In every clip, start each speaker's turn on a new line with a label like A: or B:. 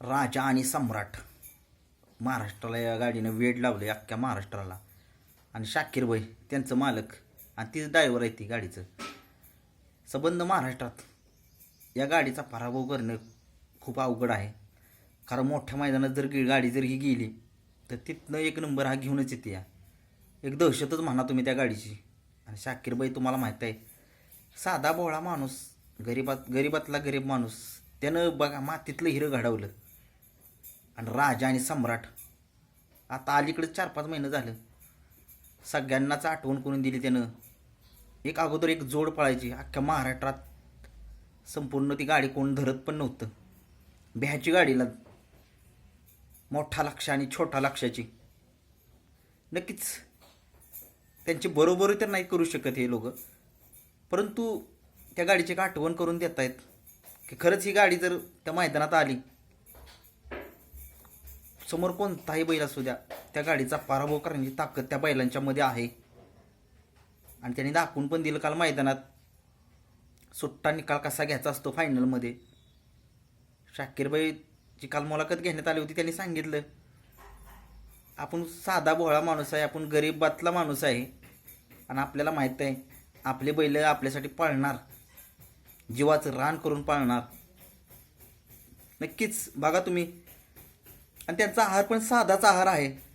A: राजा आणि सम्राट. महाराष्ट्राला या गाडीनं वेड लावलं अख्ख्या महाराष्ट्राला. आणि शाकीर भाई त्यांचं मालक आणि तीच ड्रायव्हर आहे ती गाडीचं. संबंध महाराष्ट्रात. या गाडीचा पराभव करणं खूप अवघड आहे. कारण मोठ्या मैदानात जर गी गाडी जर ही गेली तर तिथनं एक नंबर हा घेऊनच येते या. एक दहशतच म्हणा तुम्ही त्या गाडीची. आणि शाकीरबाई तुम्हाला माहीत आहे साधा भोळा माणूस गरीबात गरीबातला गरीब माणूस त्यानं बघा मातीतलं हिरं घडवलं. आणि राजा आणि सम्राट. आता अलीकडे चार पाच महिने झालं. सगळ्यांनाच आठवण करून दिली त्यानं. एक अगोदर एक जोड पळायची. अख्ख्या महाराष्ट्रात संपूर्ण ती गाडी कोण धरत पण नव्हतं. भ्याची गाडीला मोठा लक्ष आणि छोटा लक्षाची. नक्कीच त्यांची बरोबरी तर नाही करू शकत हे लोक. परंतु त्या गाडीची एक आठवण करून देत आहेत की खरंच ही गाडी जर त्या मैदानात आली समोर कोणताही बैल असू द्या त्या गाडीचा पराभव करण्याची ताकद त्या बैलांच्या मध्ये आहे. आणि त्यांनी दाखवून पण दिलं काल मैदानात. सुट्टा निकाल कसा घ्यायचा असतो फायनलमध्ये शाकीरबाईची काल मुलाखत घेण्यात आली होती त्यांनी सांगितलं आपण साधा भोळा माणूस आहे आपण गरीबातला माणूस आहे. आणि आपल्याला माहीत आहे आपले बैल आपल्यासाठी पाळणार. जीवाचं रान करून पाळणार. नक्कीच बघा तुम्ही. आणि त्यांचा आहार पण साधाच आहार आहे.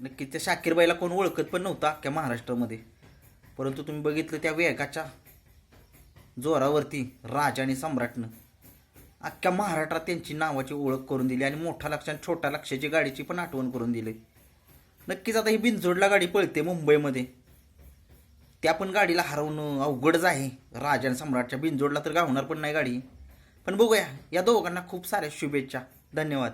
A: नक्कीच त्या शाकीरबाईला कोण ओळखत पण नव्हता अख्ख्या महाराष्ट्रामध्ये. परंतु तुम्ही बघितलं त्या वेगाच्या जोरावरती राजा आणि सम्राटनं अख्ख्या महाराष्ट्रात त्यांची नावाची ओळख करून दिली आणि मोठा लक्ष आणि छोटा लक्षाची गाडीची पण आठवण करून दिली. नक्कीच आता ही बिनजोडला गाडी पळते मुंबईमध्ये. त्या पण गाडीला हरवणं अवघडच आहे. राजा आणि सम्राटच्या बिनजोडला तर गावणार पण नाही गाडी. पण बघूया. या दोघांना खूप साऱ्या शुभेच्छा. धन्यवाद.